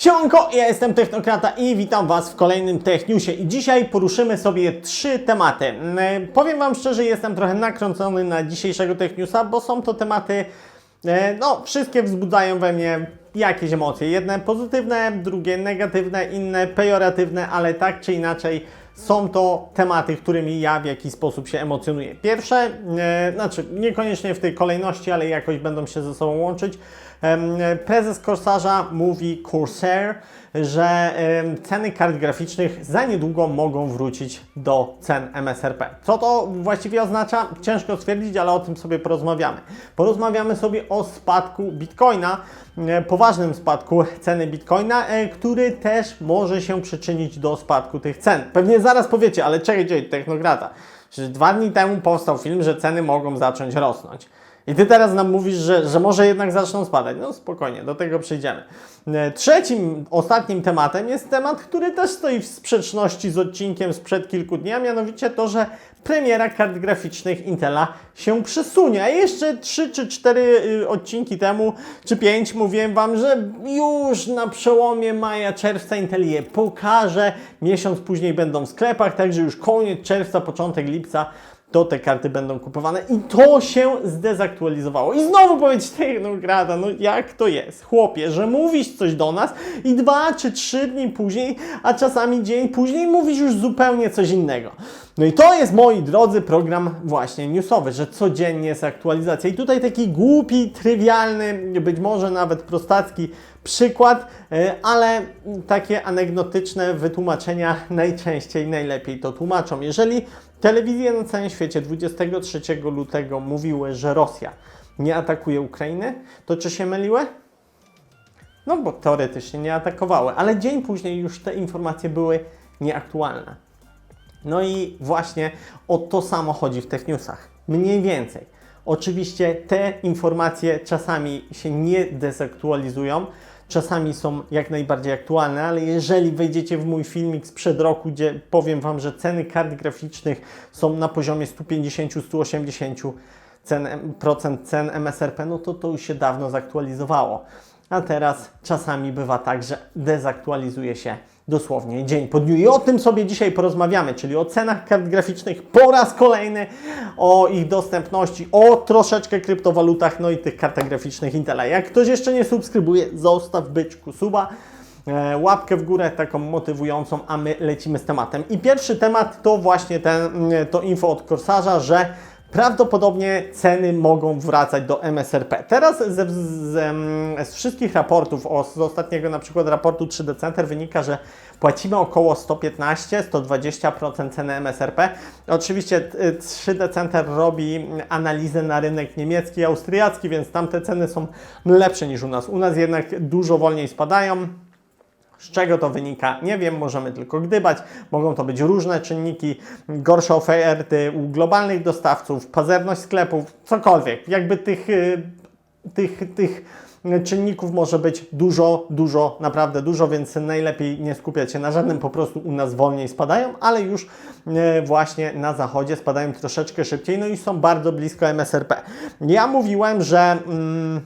Siemanko, ja jestem Technokrata i witam Was w kolejnym Techniusie i dzisiaj poruszymy sobie trzy tematy. Mm, Powiem Wam szczerze, jestem trochę nakręcony na dzisiejszego Techniusa, bo są to tematy, e, no wszystkie wzbudzają we mnie jakieś emocje. Jedne pozytywne, drugie negatywne, inne pejoratywne, ale tak czy inaczej są to tematy, którymi ja w jakiś sposób się emocjonuję. Pierwsze, e, znaczy niekoniecznie w tej kolejności, ale jakoś będą się ze sobą łączyć. Prezes Corsarza mówi Corsair, że ceny kart graficznych za niedługo mogą wrócić do cen MSRP. Co to właściwie oznacza? Ciężko stwierdzić, ale o tym sobie porozmawiamy. Porozmawiamy sobie o spadku Bitcoina, e, poważnym spadku ceny Bitcoina, e, który też może się przyczynić do spadku tych cen. Pewnie zaraz powiecie, ale czekaj, czekaj, Technokrata. Dwa dni temu powstał film, że ceny mogą zacząć rosnąć. I ty teraz nam mówisz, że, że może jednak zaczną spadać. No spokojnie, do tego przejdziemy. E, Trzecim, ostatnim tematem jest temat, który też stoi w sprzeczności z odcinkiem sprzed kilku dni, a mianowicie to, że premiera kart graficznych Intela się przesunie. A jeszcze 3 czy 4 odcinki temu, czy 5 mówiłem Wam, że już na przełomie maja, czerwca Intel je pokaże. Miesiąc później będą w sklepach, także już koniec czerwca, początek lipca to te karty będą kupowane i to się zdezaktualizowało. I znowu powiedzieć Technokrata, no jak to jest, chłopie, że mówisz coś do nas i dwa czy trzy dni później, a czasami dzień później mówisz już zupełnie coś innego. No i to jest, moi drodzy, program właśnie newsowy, że codziennie jest aktualizacja. I tutaj taki głupi, trywialny, być może nawet prostacki przykład, e, ale takie anegdotyczne wytłumaczenia najczęściej, najlepiej to tłumaczą. Jeżeli telewizje na całym świecie 23 lutego mówiły, że Rosja nie atakuje Ukrainy, to czy się myliły? No bo teoretycznie nie atakowały, ale dzień później już te informacje były nieaktualne. No i właśnie o to samo chodzi w Tech Newsach. Mniej więcej. Oczywiście te informacje czasami się nie dezaktualizują, czasami są jak najbardziej aktualne, ale jeżeli wejdziecie w mój filmik sprzed roku, gdzie powiem Wam, że ceny kart graficznych są na poziomie 150-180 cen, procent cen MSRP, no to to już się dawno zaktualizowało. A teraz czasami bywa tak, że dezaktualizuje się dosłownie dzień po dniu. I o tym sobie dzisiaj porozmawiamy, czyli o cenach kart graficznych po raz kolejny, o ich dostępności, o troszeczkę kryptowalutach, no i tych kartach graficznych Intela. Jak ktoś jeszcze nie subskrybuje, zostaw byczku suba, e, łapkę w górę taką motywującą, a my lecimy z tematem. I pierwszy temat to właśnie ten, mm, to info od Corsarza, że Prawdopodobnie ceny mogą wracać do MSRP. Teraz ze, z, z wszystkich raportów, z ostatniego na przykład raportu 3D Center wynika, że płacimy około 115-120% ceny MSRP. Oczywiście y, 3D Center robi analizę na rynek niemiecki i austriacki, więc tam te ceny są lepsze niż u nas. U nas jednak dużo wolniej spadają. Z czego to wynika? Nie wiem, możemy tylko gdybać. Mogą to być różne czynniki, gorsze oferty u globalnych dostawców, pazerność sklepów, cokolwiek. Jakby tych, y, tych, tych czynników może być dużo, dużo, naprawdę dużo, więc najlepiej nie skupiać się na żadnym, po prostu u nas wolniej spadają, ale już y, właśnie na zachodzie spadają troszeczkę szybciej, no i są bardzo blisko MSRP. Ja mówiłem, że... Mm,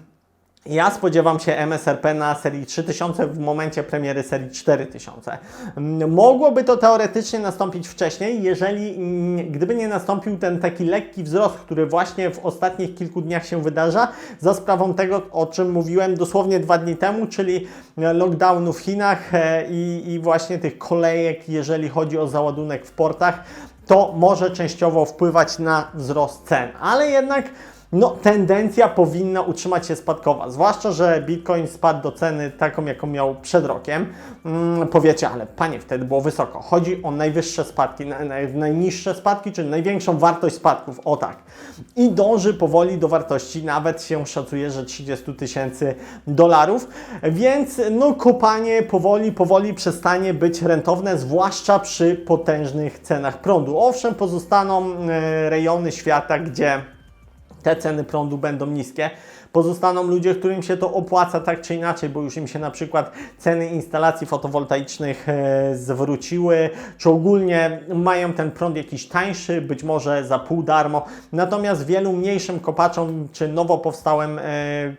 ja spodziewam się MSRP na serii 3000 w momencie premiery serii 4000. Mm, Mogłoby to teoretycznie nastąpić wcześniej, jeżeli mm, gdyby nie nastąpił ten taki lekki wzrost, który właśnie w ostatnich kilku dniach się wydarza, za sprawą tego, o czym mówiłem dosłownie dwa dni temu, czyli lockdownu w Chinach e, i, i właśnie tych kolejek, jeżeli chodzi o załadunek w portach, to może częściowo wpływać na wzrost cen, ale jednak no, tendencja powinna utrzymać się spadkowa. Zwłaszcza, że Bitcoin spadł do ceny taką, jaką miał przed rokiem. Mm, powiecie, ale panie, wtedy było wysoko. Chodzi o najwyższe spadki, na, na, najniższe spadki, czyli największą wartość spadków. O tak. I dąży powoli do wartości, nawet się szacuje, że 30 tysięcy dolarów. Więc no, kopanie powoli, powoli przestanie być rentowne, zwłaszcza przy potężnych cenach prądu. Owszem, pozostaną e, rejony świata, gdzie te ceny prądu będą niskie. Pozostaną ludzie, którym się to opłaca tak czy inaczej, bo już im się na przykład ceny instalacji fotowoltaicznych e, zwróciły, czy ogólnie mają ten prąd jakiś tańszy, być może za pół darmo. Natomiast wielu mniejszym kopaczom, czy nowo powstałym e,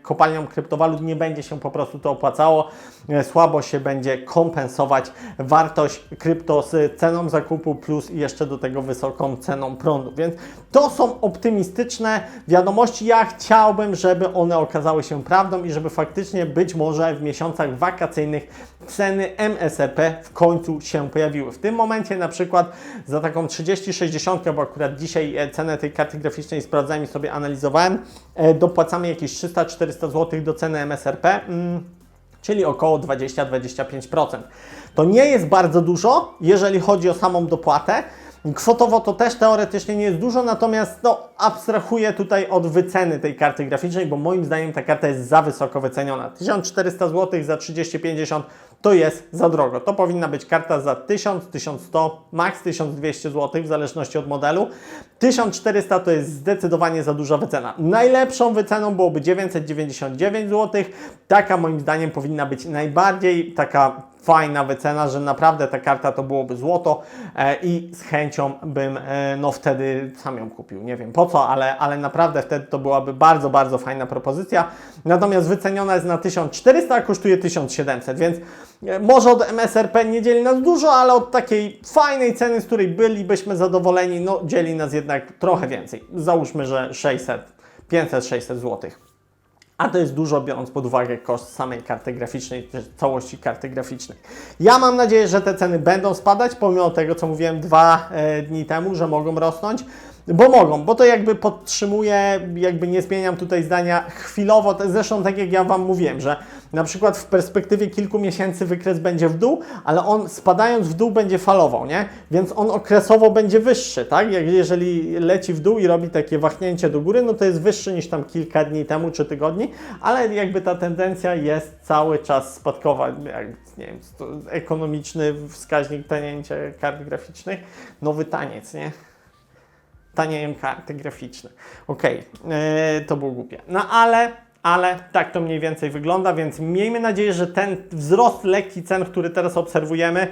kopalniom kryptowalut nie będzie się po prostu to opłacało. E, Słabo się będzie kompensować wartość krypto z ceną zakupu plus jeszcze do tego wysoką ceną prądu. Więc to są optymistyczne wiadomości. Ja chciałbym, żeby one okazały się prawdą i żeby faktycznie być może w miesiącach wakacyjnych ceny MSRP w końcu się pojawiły. W tym momencie na przykład za taką 3060, bo akurat dzisiaj e, cenę tej karty graficznej sprawdzałem i sobie analizowałem, e, dopłacamy jakieś 300-400 zł do ceny MSRP. Mm, czyli około 20-25%. To nie jest bardzo dużo, jeżeli chodzi o samą dopłatę. Kwotowo to też teoretycznie nie jest dużo, natomiast no, abstrahuję tutaj od wyceny tej karty graficznej, bo moim zdaniem ta karta jest za wysoko wyceniona. 1400 zł za 3050 to jest za drogo. To powinna być karta za 1000, 1100, max 1200 zł w zależności od modelu. 1400 to jest zdecydowanie za duża wycena. Najlepszą wyceną byłoby 999 zł. Taka moim zdaniem powinna być najbardziej taka fajna wycena, że naprawdę ta karta to byłoby złoto e, i z chęcią bym e, no wtedy sam ją kupił. Nie wiem po co, ale, ale naprawdę wtedy to byłaby bardzo, bardzo fajna propozycja. Natomiast wyceniona jest na 1400, a kosztuje 1700, więc e, może od MSRP nie dzieli nas dużo, ale od takiej fajnej ceny, z której bylibyśmy zadowoleni, no dzieli nas jednak trochę więcej. Załóżmy, że 600, 500-600 złotych. A to jest dużo, biorąc pod uwagę koszt samej karty graficznej, całości karty graficznej. Ja mam nadzieję, że te ceny będą spadać, pomimo tego, co mówiłem dwa e, dni temu, że mogą rosnąć. Bo mogą, bo to jakby podtrzymuję, jakby nie zmieniam tutaj zdania chwilowo, zresztą tak jak ja Wam mówiłem, że na przykład w perspektywie kilku miesięcy wykres będzie w dół, ale on spadając w dół będzie falował, nie? Więc on okresowo będzie wyższy, tak? Jak jeżeli leci w dół i robi takie wahnięcie do góry, no to jest wyższy niż tam kilka dni temu czy tygodni, ale jakby ta tendencja jest cały czas spadkowa, jak, nie wiem, ekonomiczny wskaźnik tanięcia kart graficznych, nowy taniec, nie? Tanieją karty graficzne. Okej, okay. to było głupie. No ale, ale tak to mniej więcej wygląda, więc miejmy nadzieję, że ten wzrost lekki cen, który teraz obserwujemy, e,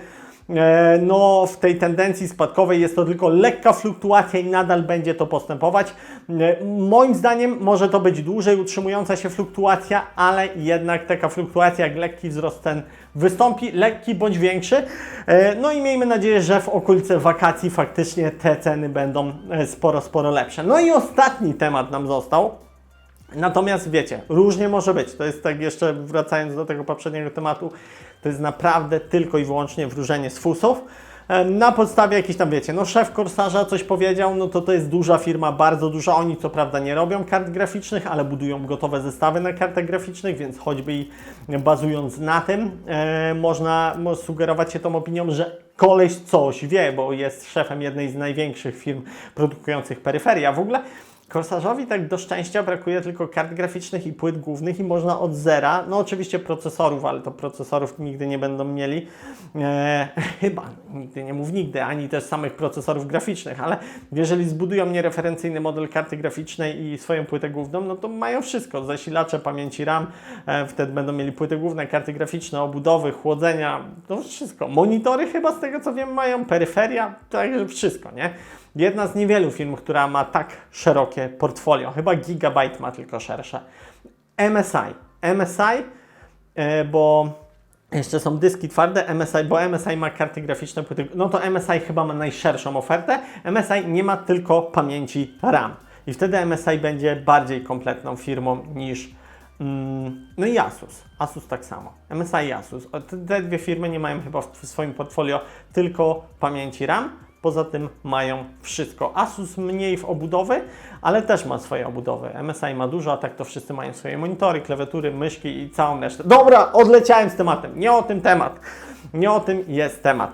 no w tej tendencji spadkowej jest to tylko lekka fluktuacja i nadal będzie to postępować. E, moim zdaniem może to być dłużej utrzymująca się fluktuacja, ale jednak taka fluktuacja jak lekki wzrost cen wystąpi, lekki bądź większy. E, no i miejmy nadzieję, że w okolicy wakacji faktycznie te ceny będą sporo, sporo lepsze. No i ostatni temat nam został. Natomiast wiecie, różnie może być. To jest tak jeszcze wracając do tego poprzedniego tematu, to jest naprawdę tylko i wyłącznie wróżenie z fusów. Na podstawie jakiejś tam, wiecie, no szef Korsarza coś powiedział, no to to jest duża firma, bardzo duża. Oni co prawda nie robią kart graficznych, ale budują gotowe zestawy na kartach graficznych, więc choćby i bazując na tym, e, można sugerować się tą opinią, że koleś coś wie, bo jest szefem jednej z największych firm produkujących peryferia w ogóle. Korsarzowi tak do szczęścia brakuje tylko kart graficznych i płyt głównych i można od zera, no oczywiście procesorów, ale to procesorów nigdy nie będą mieli, e, chyba, nigdy nie mów nigdy, ani też samych procesorów graficznych, ale jeżeli zbudują mnie referencyjny model karty graficznej i swoją płytę główną, no to mają wszystko, zasilacze, pamięci RAM, e, wtedy będą mieli płyty główne, karty graficzne, obudowy, chłodzenia, to wszystko. Monitory chyba z tego co wiem mają, peryferia, także wszystko, nie? Jedna z niewielu firm, która ma tak szerokie portfolio. Chyba Gigabyte ma tylko szersze. MSI. MSI, e, bo jeszcze są dyski twarde, MSI, bo MSI ma karty graficzne, no to MSI chyba ma najszerszą ofertę. MSI nie ma tylko pamięci RAM. I wtedy MSI będzie bardziej kompletną firmą niż mm, no i Asus. Asus tak samo. MSI i Asus. Te dwie firmy nie mają chyba w swoim portfolio tylko pamięci RAM. Poza tym mają wszystko. Asus mniej w obudowy, ale też ma swoje obudowy. MSI ma dużo, a tak to wszyscy mają swoje monitory, klawiatury, myszki i całą resztę. Dobra, odleciałem z tematem. Nie o tym temat. Nie o tym jest temat.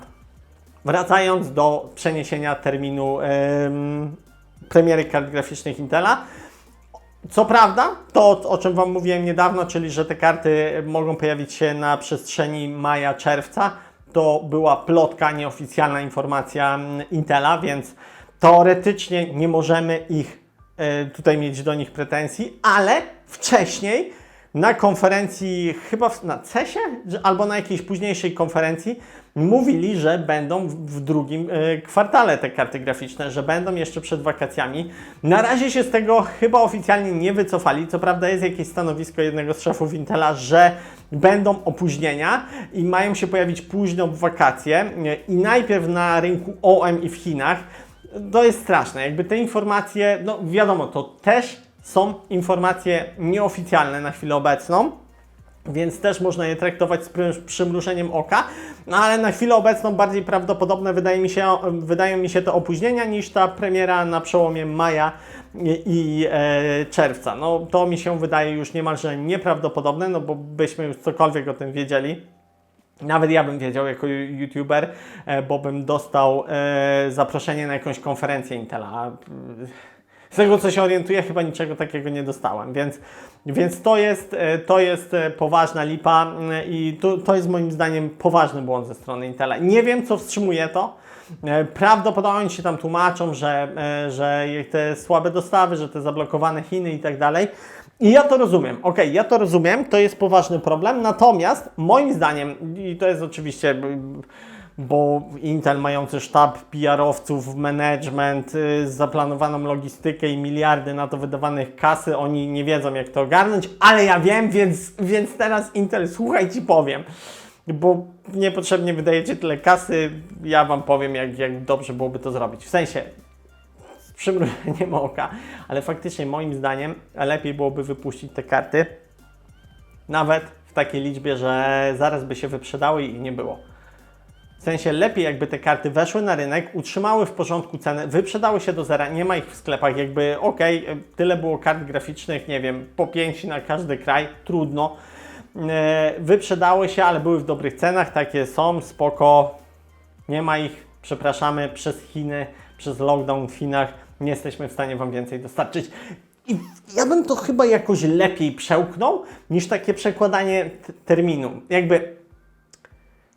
Wracając do przeniesienia terminu premiery kart graficznych Intela. Co prawda, to o czym Wam mówiłem niedawno, czyli że te karty mogą pojawić się na przestrzeni maja-czerwca, to była plotka, nieoficjalna informacja Intela, więc teoretycznie nie możemy ich e, tutaj mieć do nich pretensji, ale wcześniej na konferencji, chyba na CESie, albo na jakiejś późniejszej konferencji, mówili, że będą w- w drugim e, kwartale te karty graficzne, że będą jeszcze przed wakacjami. Na razie się z tego chyba oficjalnie nie wycofali. Co prawda jest jakieś stanowisko jednego z szefów Intela, że będą opóźnienia i mają się pojawić późno w wakacje e, i najpierw na rynku OM i w Chinach. To jest straszne. Jakby te informacje, no wiadomo, to też są informacje nieoficjalne na chwilę obecną, więc też można je traktować z przy- przymrużeniem oka, no ale na chwilę obecną bardziej prawdopodobne wydaje mi się, wydają mi się te opóźnienia niż ta premiera na przełomie maja i, e, czerwca. No to mi się wydaje już niemalże nieprawdopodobne, no bo byśmy już cokolwiek o tym wiedzieli. Nawet ja bym wiedział jako youtuber, e, bo bym dostał e, zaproszenie na jakąś konferencję Intela. Z tego co się orientuję, chyba niczego takiego nie dostałem, więc, więc to, jest, e, to jest e, poważna lipa mm, i to, to jest moim zdaniem poważny błąd ze strony Intela. Nie wiem, co wstrzymuje to. E, Prawdopodobnie się tam tłumaczą, że, e, że te słabe dostawy, że te zablokowane Chiny i tak dalej. I ja to rozumiem. Okej, ja to rozumiem, to jest poważny problem. Natomiast moim zdaniem, i to jest oczywiście, bo Intel mający sztab PR-owców, management, y, zaplanowaną logistykę i miliardy na to wydawanych kasy, oni nie wiedzą jak to ogarnąć, ale ja wiem, więc, więc teraz Intel, słuchaj Ci powiem, bo niepotrzebnie wydajecie tyle kasy, ja Wam powiem jak, jak dobrze byłoby to zrobić. W sensie, z przymrużeniem oka, ale faktycznie moim zdaniem lepiej byłoby wypuścić te karty nawet w takiej liczbie, że zaraz by się wyprzedały i nie było. W sensie lepiej jakby te karty weszły na rynek, utrzymały w porządku cenę, wyprzedały się do zera, nie ma ich w sklepach, jakby okej, tyle było kart graficznych, nie wiem, po 5 na każdy kraj, trudno. E, wyprzedały się, ale były w dobrych cenach, takie są, spoko, nie ma ich, przepraszamy, przez Chiny, przez lockdown w Chinach nie jesteśmy w stanie Wam więcej dostarczyć. I ja bym to chyba jakoś lepiej przełknął niż takie przekładanie terminu. Jakby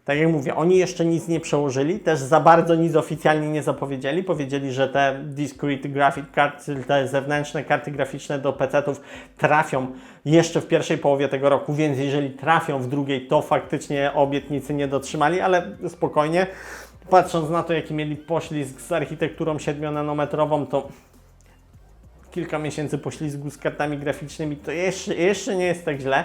tak jak mówię, oni jeszcze nic nie przełożyli, też za bardzo nic oficjalnie nie zapowiedzieli. Powiedzieli, że te discrete graphic cards, te zewnętrzne karty graficzne do PC-ów trafią jeszcze w pierwszej połowie tego roku, więc jeżeli trafią w drugiej, to faktycznie obietnicy nie dotrzymali, ale spokojnie. Patrząc na to, jaki mieli poślizg z architekturą 7-nanometrową, to kilka miesięcy poślizgu z kartami graficznymi, to jeszcze, jeszcze nie jest tak źle.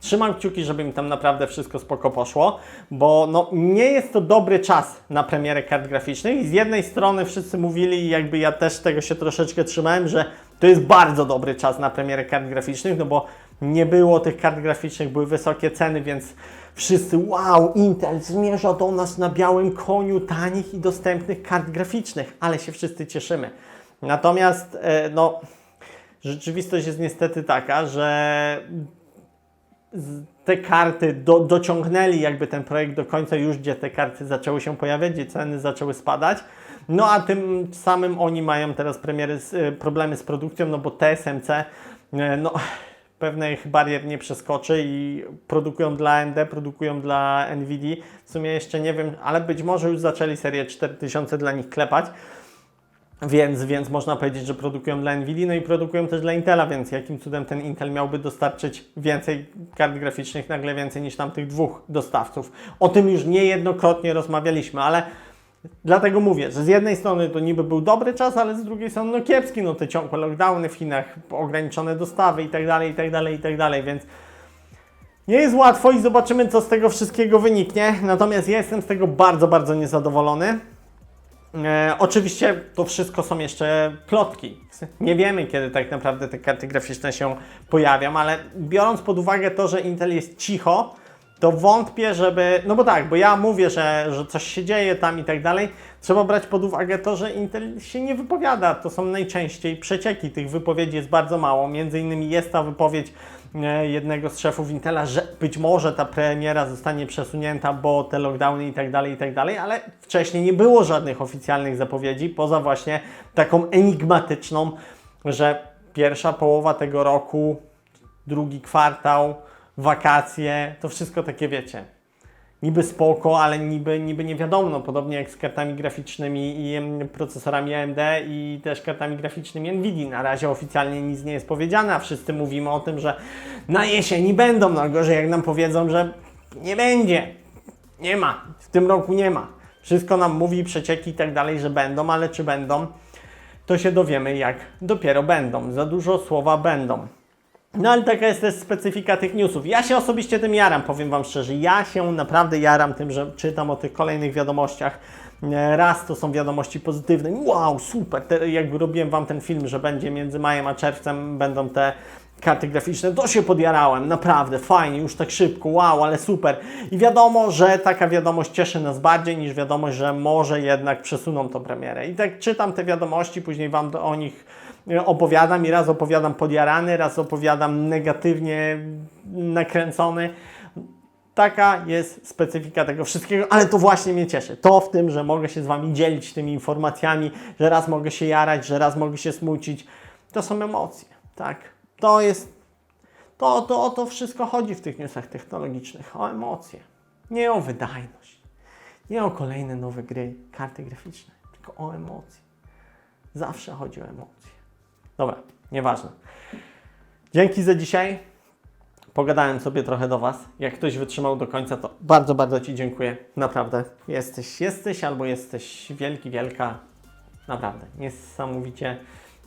Trzymam kciuki, żeby mi tam naprawdę wszystko spoko poszło, bo no, nie jest to dobry czas na premierę kart graficznych i z jednej strony wszyscy mówili, jakby ja też tego się troszeczkę trzymałem, że to jest bardzo dobry czas na premierę kart graficznych, no bo nie było tych kart graficznych, były wysokie ceny, więc wszyscy wow, Intel zmierza do nas na białym koniu tanich i dostępnych kart graficznych, ale się wszyscy cieszymy. Natomiast e, no, rzeczywistość jest niestety taka, że te karty do, dociągnęli jakby ten projekt do końca już, gdzie te karty zaczęły się pojawiać, gdzie ceny zaczęły spadać. No a tym samym oni mają teraz premiery z, y, problemy z produkcją, no bo TSMC y, no, pewnych barier nie przeskoczy i produkują dla AMD, produkują dla Nvidia. W sumie jeszcze nie wiem, ale być może już zaczęli serię 4000 dla nich klepać. Więc, więc można powiedzieć, że produkują dla Nvidia, no i produkują też dla Intela, więc jakim cudem ten Intel miałby dostarczyć więcej kart graficznych, nagle więcej niż tamtych dwóch dostawców. O tym już niejednokrotnie rozmawialiśmy, ale dlatego mówię, że z jednej strony to niby był dobry czas, ale z drugiej strony no kiepski, no te ciągłe lockdowny w Chinach, ograniczone dostawy i tak dalej, i tak dalej, i tak dalej, więc nie jest łatwo i zobaczymy, co z tego wszystkiego wyniknie. Natomiast ja jestem z tego bardzo, bardzo niezadowolony. E, oczywiście to wszystko są jeszcze plotki. Nie wiemy, kiedy tak naprawdę te karty graficzne się pojawią, ale biorąc pod uwagę to, że Intel jest cicho, to wątpię, żeby. No bo tak, bo ja mówię, że, że coś się dzieje tam i tak dalej. Trzeba brać pod uwagę to, że Intel się nie wypowiada. To są najczęściej przecieki. Tych wypowiedzi jest bardzo mało. Między innymi jest ta wypowiedź jednego z szefów Intela, że być może ta premiera zostanie przesunięta, bo te lockdowny i tak dalej, i tak dalej, ale wcześniej nie było żadnych oficjalnych zapowiedzi, poza właśnie taką enigmatyczną, że pierwsza połowa tego roku, drugi kwartał, wakacje, to wszystko takie wiecie. Niby spoko, ale niby, niby nie wiadomo, podobnie jak z kartami graficznymi i procesorami AMD i też kartami graficznymi NVIDIA. Na razie oficjalnie nic nie jest powiedziane, a wszyscy mówimy o tym, że na jesieni będą, no gorzej jak nam powiedzą, że nie będzie, nie ma, w tym roku nie ma. Wszystko nam mówi, przecieki i tak dalej, że będą, ale czy będą, to się dowiemy jak dopiero będą. Za dużo słowa będą. No ale taka jest też specyfika tych newsów. Ja się osobiście tym jaram, powiem Wam szczerze. Ja się naprawdę jaram tym, że czytam o tych kolejnych wiadomościach. Raz to są wiadomości pozytywne. Wow, super. Te, jakby robiłem Wam ten film, że będzie między majem a czerwcem będą te karty graficzne. To się podjarałem, naprawdę fajnie, już tak szybko, wow, ale super. I wiadomo, że taka wiadomość cieszy nas bardziej niż wiadomość, że może jednak przesuną tą premierę. I tak czytam te wiadomości, później Wam o nich opowiadam i raz opowiadam podjarany, raz opowiadam negatywnie nakręcony. Taka jest specyfika tego wszystkiego, ale to właśnie mnie cieszy. To w tym, że mogę się z Wami dzielić tymi informacjami, że raz mogę się jarać, że raz mogę się smucić. To są emocje, tak? To jest, to, to o to wszystko chodzi w tych newsach technologicznych, o emocje. Nie o wydajność, nie o kolejne nowe gry, karty graficzne, tylko o emocje. Zawsze chodzi o emocje. Dobra, nieważne. Dzięki za dzisiaj. Pogadałem sobie trochę do Was. Jak ktoś wytrzymał do końca, to bardzo, bardzo Ci dziękuję. Naprawdę. Jesteś, jesteś albo jesteś wielki, wielka. Naprawdę. Niesamowicie,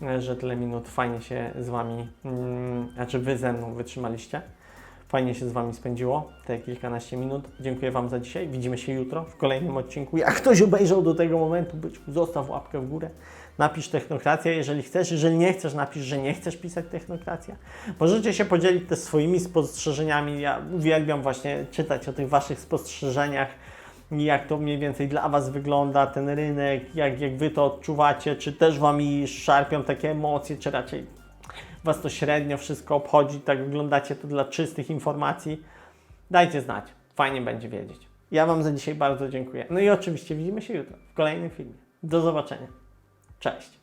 e, że tyle minut fajnie się z Wami, mm, znaczy Wy ze mną wytrzymaliście. Fajnie się z Wami spędziło te kilkanaście minut. Dziękuję Wam za dzisiaj. Widzimy się jutro w kolejnym odcinku. Jak ktoś obejrzał do tego momentu, być, zostaw łapkę w górę. Napisz technokracja, jeżeli chcesz. Jeżeli nie chcesz, napisz, że nie chcesz pisać technokracja. Możecie się podzielić też swoimi spostrzeżeniami. Ja uwielbiam właśnie czytać o tych Waszych spostrzeżeniach jak to mniej więcej dla Was wygląda, ten rynek, jak, jak Wy to odczuwacie, czy też Wami szarpią takie emocje, czy raczej Was to średnio wszystko obchodzi, tak oglądacie to dla czystych informacji. Dajcie znać, fajnie będzie wiedzieć. Ja Wam za dzisiaj bardzo dziękuję. No i oczywiście widzimy się jutro w kolejnym filmie. Do zobaczenia. Cześć.